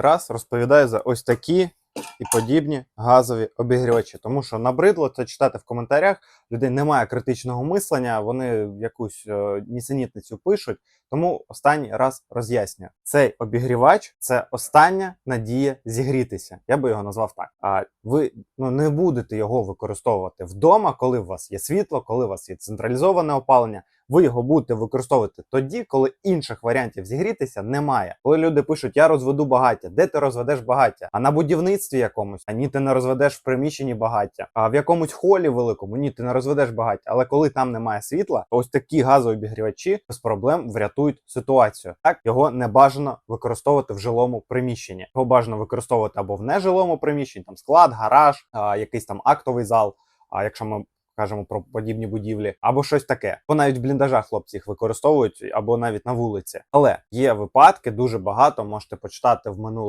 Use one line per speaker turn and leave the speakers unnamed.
раз розповідаю за ось такі і подібні газові обігрівачі. Тому що набридло це читати в коментарях. Людей немає критичного мислення, вони якусь е, нісенітницю пишуть. Тому останній раз роз'яснюю. Цей обігрівач це остання надія зігрітися. Я би його назвав так. А ви ну не будете його використовувати вдома, коли у вас є світло, коли у вас є централізоване опалення. Ви його будете використовувати тоді, коли інших варіантів зігрітися немає. Коли люди пишуть, я розведу багаття, де ти розведеш багаття? А на будівництві якомусь, а ні, ти не розведеш в приміщенні багаття, а в якомусь холі великому, ні, ти не розведеш багаття. Але коли там немає світла, ось такі газові обігрівачі без проблем врятують ситуацію. Так його не бажано використовувати в жилому приміщенні. Його бажано використовувати або в нежилому приміщенні, там склад, гараж, а, якийсь там актовий зал. А якщо ми кажемо про подібні будівлі, або щось таке. Бо навіть в бліндажах хлопці їх використовують, або навіть на вулиці. Але є випадки дуже багато. Можете почитати в минулих